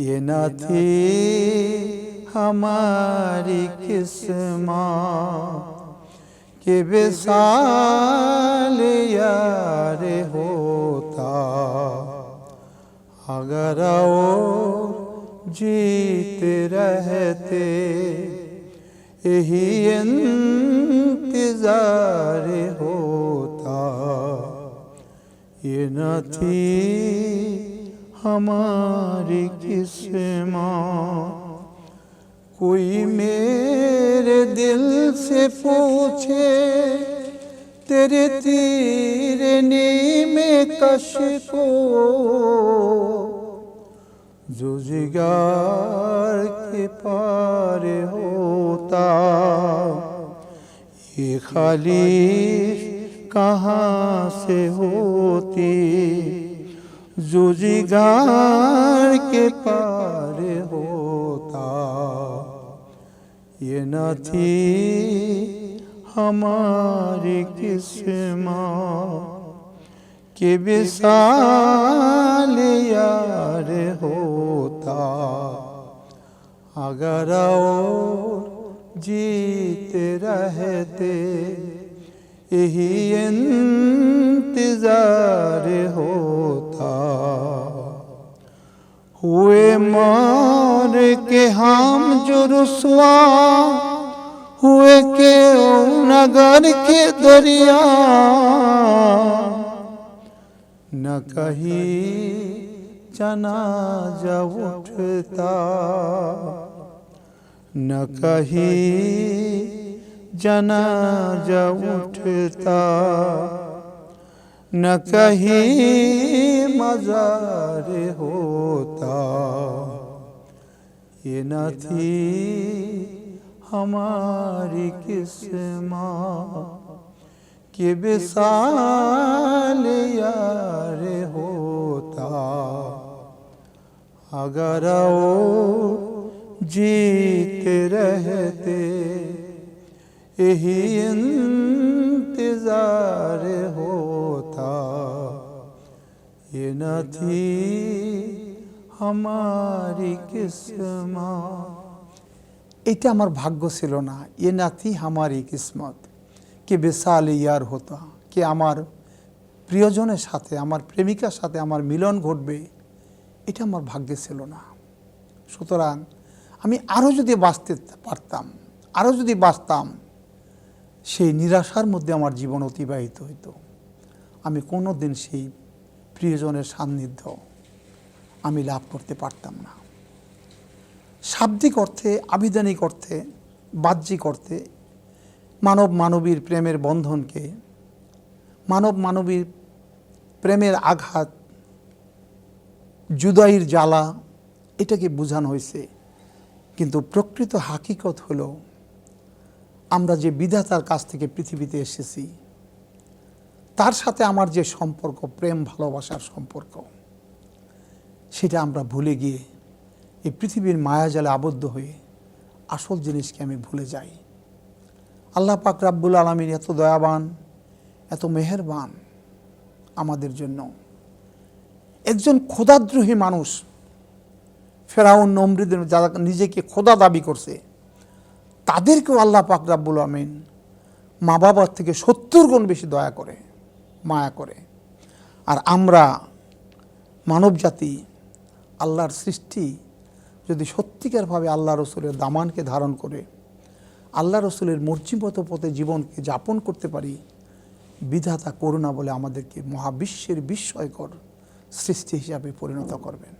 یہ نہ تھی ہماری قسمت کہ وصال یار ہوتا۔ اگر او جیت رہتے، یہی انتظار ہوتا۔ یہ نہ تھی हमारी किस्मत कोई मेरे दिल से पूछे तेरे तीरने में कश को जो जिगार के पार होता ये खाली कहाँ से होती جو جگار کے پار ہوتا۔ یہ نہ تھی ہماری قسمت کہ وصال یار ہوتا۔ اگر اور جیتے رہتے यही इंतजार होता हुए मार के हम जो रुसवा हुए के ओ नगर के दरिया न कहीं जनाजा उठता न कहीं جنازہ اٹھتا، نہ کہیں مزار ہوتا۔ یہ نہ تھی ہماری قسمہ کہ بسال یار ہوتا۔ اگر او جیت رہتے यही इंतजार होता ये न थी हमारी किस्मत এটা আমার ভাগ্য ছিল না এ নাতি আমারই কিসমত কে বেসাল ইয়ার হতো কে আমার প্রিয়জনের সাথে আমার প্রেমিকার সাথে আমার মিলন ঘটবে এটা আমার ভাগ্যে ছিল না সুতরাং আমি আরও যদি বাঁচতে পারতাম আরও যদি বাঁচতাম সেই নিরাশার মধ্যে আমার জীবন অতিবাহিত হইতো। আমি কোনো দিন সেই প্রিয়জনের সান্নিধ্য আমি লাভ করতে পারতাম না। শাব্দিক অর্থে, আবিধানিক অর্থে, বাহ্যিক অর্থে মানব মানবীর প্রেমের বন্ধনকে, মানব মানবীর প্রেমের আঘাত, জুদাইর জ্বালা, এটাকে বোঝানো হয়েছে কিন্তু প্রকৃত হাকিকত হলো আমরা যে বিধাতার কাছ থেকে পৃথিবীতে এসেছি, তার সাথে আমার যে সম্পর্ক, প্রেম, ভালোবাসার সম্পর্ক, সেটা আমরা ভুলে গিয়ে এই পৃথিবীর মায়াজালে আবদ্ধ হয়ে আসল জিনিসকে আমি ভুলে যাই। আল্লাহ পাক রাব্বুল আলমীর এত দয়াবান, এত মেহেরবান আমাদের জন্য। একজন খোদাদ্রোহী মানুষ ফেরাউন নমরিদের যারা নিজেকে খোদা দাবি করছে তাদেরকেও আল্লাহ পাক রাব্বুল আমিন মা বাবার থেকে সত্তর গুণ বেশি দয়া করে, মায়া করে। আর আমরা মানব জাতি, আল্লাহর সৃষ্টি যদি সত্যিকারভাবে আল্লাহ রসুলের দামানকে ধারণ করে, আল্লাহ রসুলের মর্জিমত পথে জীবনকে যাপন করতে পারি, বিধাতা করুণা বলে আমাদেরকে মহাবিশ্বের বিস্ময়কর সৃষ্টি হিসাবে পরিণত করবেন।